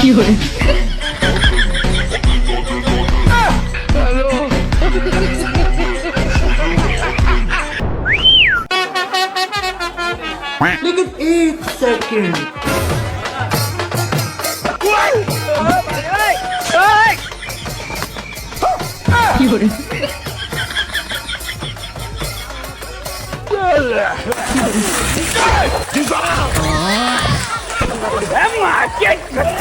কি হয়ে Look at 8 seconds. You're... Emma, get the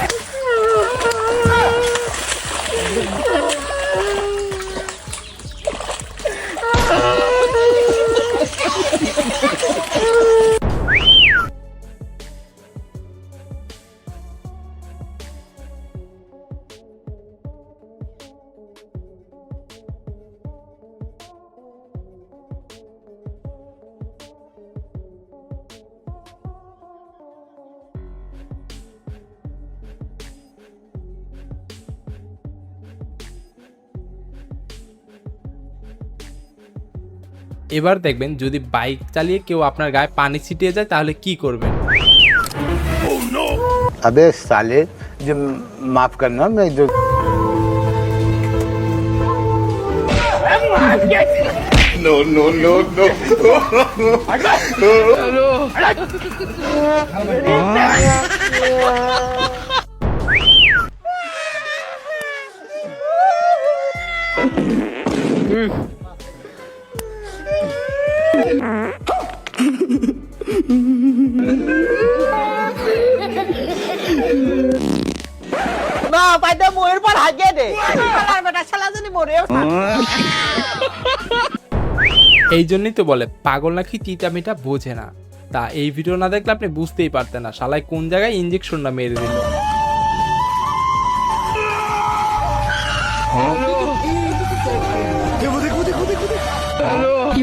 এবার দেখবেন যদি বাইক চালিয়ে কেউ আপনার গায়ে পানি ছিটিয়ে যায় তাহলে কি করবেন? আবে সালে যে নো পাইতে ময়ের পর হাগিয়ে দে। শালার বেটা শালা জানি মরে এই জন্যই তো বলে পাগল নাকি তিতা মিটা বোঝে না। তা এই ভিডিও না দেখলে আপনি বুঝতেই পারতেন না শালায় কোন জায়গায় ইঞ্জেকশনটা মেরে দিল।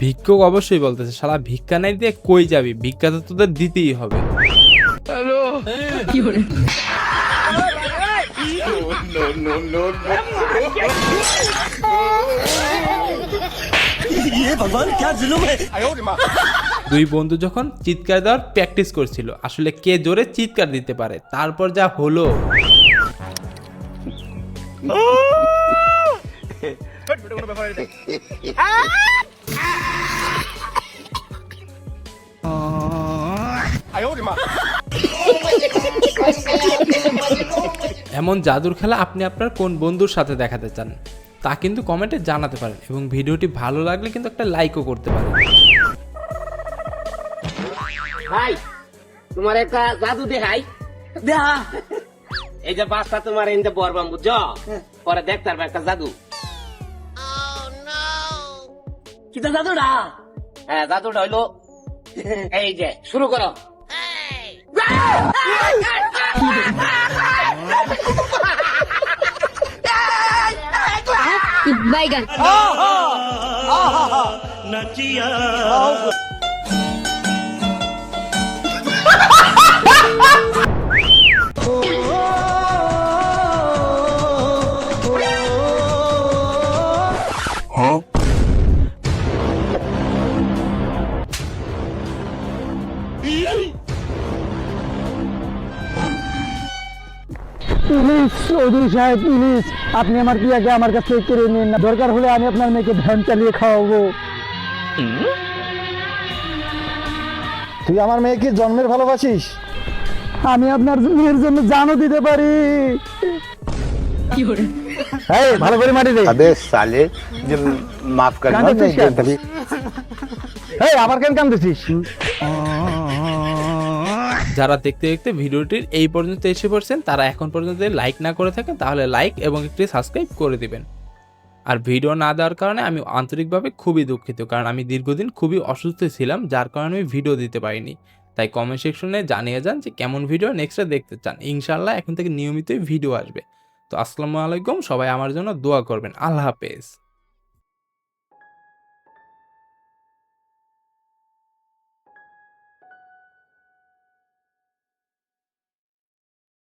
ভিক্ষুক অবশ্যই বলতেছে শালা ভিক্ষা নাই দিয়ে কই যাবি ভিক্ষা তো তোদের দিতেই হবে ये भगवान क्या जुलुम है দুই বন্ধু যখন চিৎকার দেওয়ার প্র্যাকটিস করছিল আসলে কে জোরে চিৎকার দিতে পারে তারপর যা হলো এমন জাদুর খেলা আপনি আপনার কোন বন্ধুর সাথে দেখাতে চান? তা কিন্তু কমেন্টে জানাতে পারেন এবং ভিডিওটি ভালো লাগলে কিন্তু একটা লাইকও করতে পারেন। ভাই তোমার একটা জাদু দেখাই। দেহা। এই যে বাচ্চা তোমার এনতে বরবাম বুঝছ? পরে দেখতে পারবে একটা জাদু। কিতা জাদুটা হ্যাঁ জাদুটা হইল এই যে শুরু করো বাইগান নাচিয়া সাহেব আপনি আমার আমার কেড়ে নিন না? দরকার হলে আমি আপনার মেয়েকে চালিয়ে খাওয়াবো। তুই আমার মেয়েকে জন্মের ভালোবাসিস? আমি আপনার মেয়ের জন্য জানো দিতে পারি। ভালো করে মাটি দে। আবে সালে যে মাফ কর না আবার কেন কাম দিছিস যারা দেখতে দেখতে ভিডিওটির এই পর্যন্ত এসে পড়ছেন, তারা এখন পর্যন্ত লাইক না করে থাকেন, তাহলে লাইক এবং একটি সাবস্ক্রাইব করে দিবেন। আর ভিডিও না দেওয়ার কারণে আমি আন্তরিকভাবে খুবই দুঃখিত, কারণ আমি দীর্ঘদিন খুবই অসুস্থ ছিলাম, যার কারণে আমি ভিডিও দিতে পারিনি। তাই কমেন্ট সেকশনে জানিয়ে যান যে কেমন ভিডিও নেক্সটে দেখতে চান। ইনশাল্লাহ এখন থেকে নিয়মিতই ভিডিও আসবে। তো আসসালামু আলাইকুম, সবাই আমার জন্য দোয়া করবেন। আল্লাহ হাফেজ।